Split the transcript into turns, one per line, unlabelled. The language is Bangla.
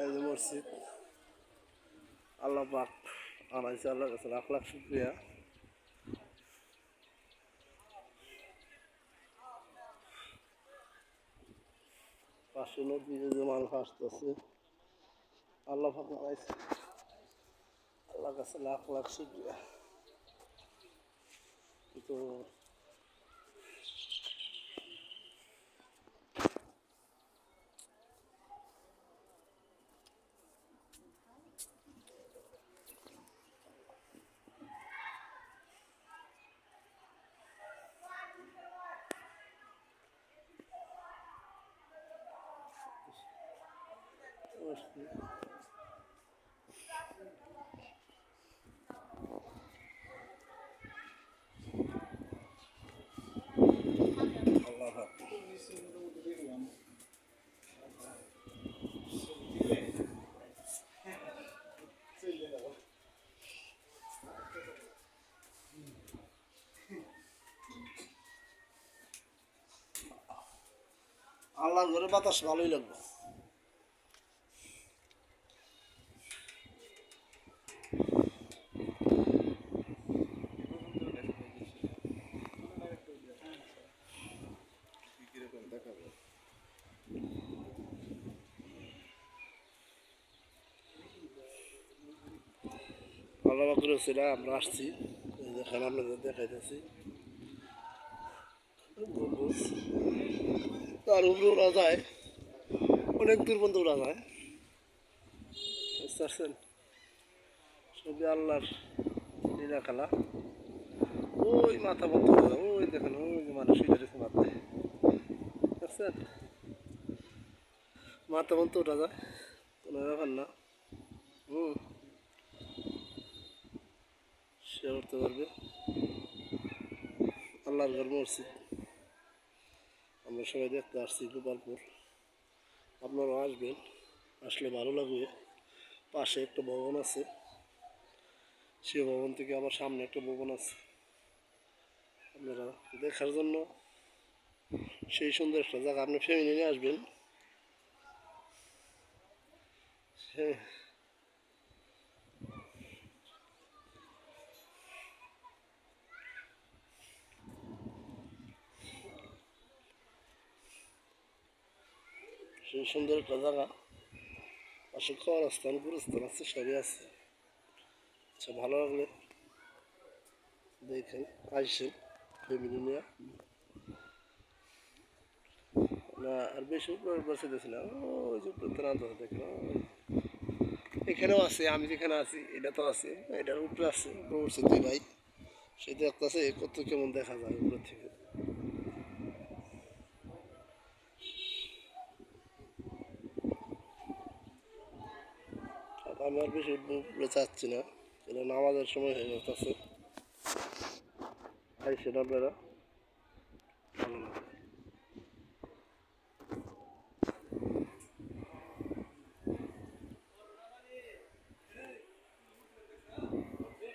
এই যে মসজিদ। আল্লাহ পাক আনাইছে আল্লাহ কাছে লাখ লাখ শুক্রিয়া। পাশে নদী যে মানুষ আসতেছে আল্লাহ পাক আনাইছে আল্লাহ কাছে লাখ লাখ শুক্রিয়া। তো আল্লাহ ঘরে বাতাস ভালোই লাগবে। আল্লাহ বাকুর সেটা আমরা আসছি। দেখেন দেখাইতেছি। তার উপরে ওরা যায়। অনেক দূর পর্যন্ত ওরা যায়। বুঝতে পারছেন? সবই আল্লাহর লীলা খেলা। ওই মাথা বন্ধ ওই দেখেন, ওই মানুষ মাথা বন্ধ ওঠা যায় কোনো ব্যাপার না। হুম। সে করতে পারবে। আল্লাহর ঘর মসজিদ। আমরা সবাই দেখতে আসছি গোপালপুর। আপনারাও আসবেন। আসলে ভালো লাগবে। পাশে একটা ভবন আছে। সে ভবন থেকে আবার সামনে একটা ভবন আছে। আপনারা দেখার জন্য সেই সুন্দর একটা জায়গা। আপনি ফ্যামিলি নিয়ে আসবেন হ্যাঁ সেই সুন্দর একটা জায়গা। পাশে খরস্থান গুরুস্থান আছে, সবই আছে। আচ্ছা ভালো লাগলে। দেখেন আসছেন ফ্যামিলি নিয়ে। না, আর বেশি উপরে বসে দিয়েছি না ওই যে উপরে তো নামতে দেখেন, ওই। এখানেও আছে, আমি যেখানে আছি, এটা তো আছে, এটার উপরে আছে উপরে উঠছে দুই ভাই। সে দেখতেছে কত কেমন দেখা যায় উপরে থেকে। আমি আর বেশি উপরে চাচ্ছি না কারণ আমাদের সময় হয়ে যাচ্ছে। আইসেন আপনারা?